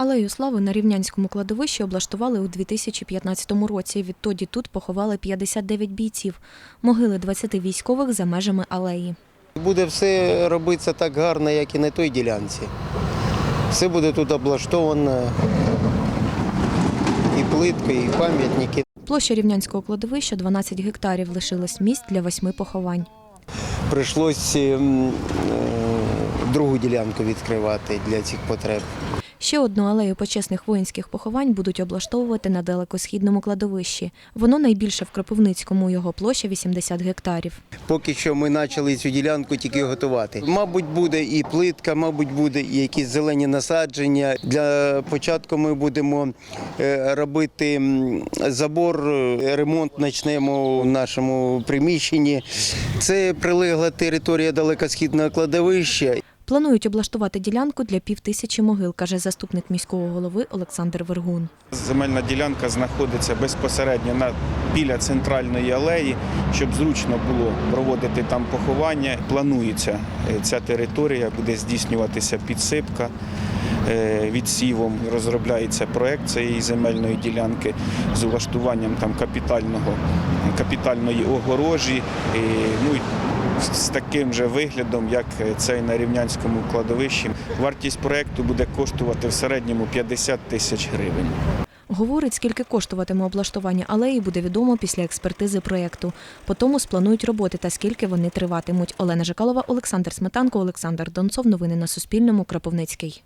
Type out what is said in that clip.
Алею слави на рівнянському кладовищі облаштували у 2015 році. Відтоді тут поховали 59 бійців. Могили 20 військових за межами алеї. Буде все робитися так гарно, як і на той ділянці. Все буде тут облаштовано. І плитка, і пам'ятники. Площа рівнянського кладовища 12 гектарів лишилось місць для восьми поховань. Прийшлось ем, е, другу ділянку відкривати для цих потреб. Ще одну алею почесних воїнських поховань будуть облаштовувати на далекосхідному кладовищі. Воно найбільше в Кропивницькому, його площа 80 гектарів. Поки що ми почали цю ділянку тільки готувати. Мабуть, буде і плитка, мабуть, буде і якісь зелені насадження. Для початку ми будемо е, робити забор, е, ремонт почнемо в нашому приміщенні. Це прилегла територія далекосхідного кладовища. Планують облаштувати ділянку для півтисячі могил, каже заступник міського голови Олександр Вергун. Земельна ділянка знаходиться безпосередньо на біля центральної алеї, щоб зручно було проводити там поховання. Планується е, ця територія, буде здійснюватися підсипка е, відсівом. Розробляється проект цієї земельної ділянки з влаштуванням там капітального капітальної огорожі. Ну, з таким же виглядом, як цей на рівнянському кладовищі. Вартість проекту буде коштувати в середньому 50 тисяч гривень. Говорить, скільки коштуватиме облаштування алеї, буде відомо після експертизи проєкту. По тому спланують роботи та скільки вони триватимуть. Олена Жикалова, Олександр Сметанко, Олександр Донцов. Новини на Суспільному. Кропивницький.